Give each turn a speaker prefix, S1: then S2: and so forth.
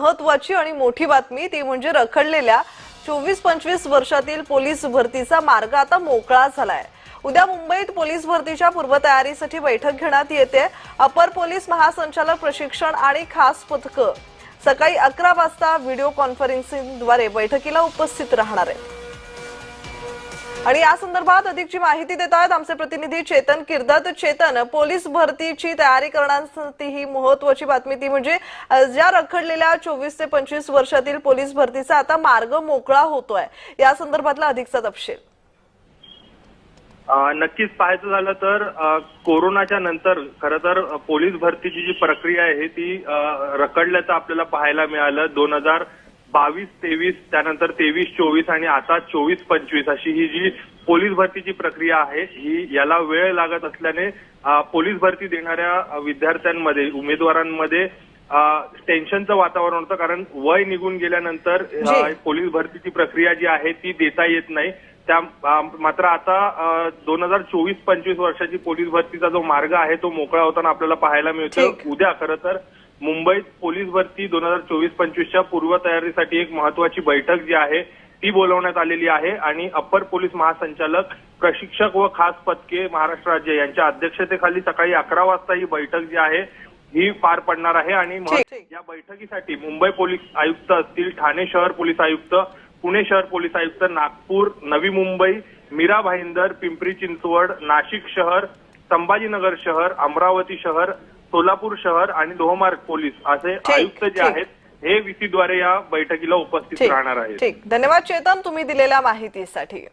S1: महत्वाची आणि मोठी बातमी ती म्हणजे रखडलेल्या चोवीस पंचवीस वर्षातील पोलीस भरतीचा मार्ग आता मोकळा झालाय. उद्या मुंबईत पोलीस भरतीच्या पूर्वतयारीसाठी बैठक घेण्यात येते. अपर पोलीस महासंचालक प्रशिक्षण आणि खास पथकं. सकाळी अकरा वाजता व्हिडिओ कॉन्फरन्सिंगद्वारे बैठकीला उपस्थित राहणार आहे आणि या संदर्भात अधिकची माहिती देत आहेत आमचे प्रतिनिधी चेतन किर्दत. चेतन पोलीस भरतीची तयारी करण्यासाठी ही महत्वाची बातमी ती म्हणजे ज्या रखडलेल्या चोवीस ते पंचवीस वर्षातील पोलीस भरतीचा आता मार्ग मोकळा होतोय. या संदर्भातला अधिकचा तपशील.
S2: नक्कीच पाहायचं झालं तर कोरोनाच्या नंतर खरं तर पोलीस भरतीची जी प्रक्रिया आहे ती रखडल्याचं आपल्याला पाहायला मिळालं. दोन हजार बावीस तेवीस त्यानंतर तेवीस चोवीस आणि आता चोवीस पंचवीस अशी ही जी पोलीस भरतीची प्रक्रिया आहे ही याला वेळ लागत असल्याने पोलीस भरती देणाऱ्या विद्यार्थ्यांमध्ये उमेदवारांमध्ये टेन्शनचं वातावरण होतं कारण वय निघून गेल्यानंतर. पोलीस भरतीची प्रक्रिया जी आहे ती देता येत नाही त्या मात्र आता दोन हजार चोवीस पंचवीस वर्षाची पोलीस भरतीचा जो मार्ग आहे तो मोकळा होताना आपल्याला पाहायला मिळतो. उद्या खरं तर मुंबईत पोलीस भरती दोन हजार चोवीस पंचवीसच्या पूर्वतयारीसाठी एक महत्वाची बैठक जी आहे ती बोलवण्यात आलेली आहे आणि अप्पर पोलीस महासंचालक प्रशिक्षक व खास पथके महाराष्ट्र राज्य यांच्या अध्यक्षतेखाली सकाळी अकरा वाजता ही बैठक जी आहे ही पार पडणार आहे आणि. या बैठकीसाठी मुंबई पोलीस आयुक्त असतील ठाणे शहर पोलीस आयुक्त पुणे शहर पोलीस आयुक्त नागपूर नवी मुंबई मीरा भाईंदर पिंपरी चिंचवड नाशिक शहर संभाजीनगर शहर अमरावती शहर सोलापूर शहर आणि लोहमार्ग पोलीस असे आयुक्त जे. आहेत हे व्हीसीद्वारे या बैठकीला उपस्थित राहणार आहेत.
S1: ठीक. धन्यवाद चेतन. तुम्ही दिलेल्या माहितीसाठी.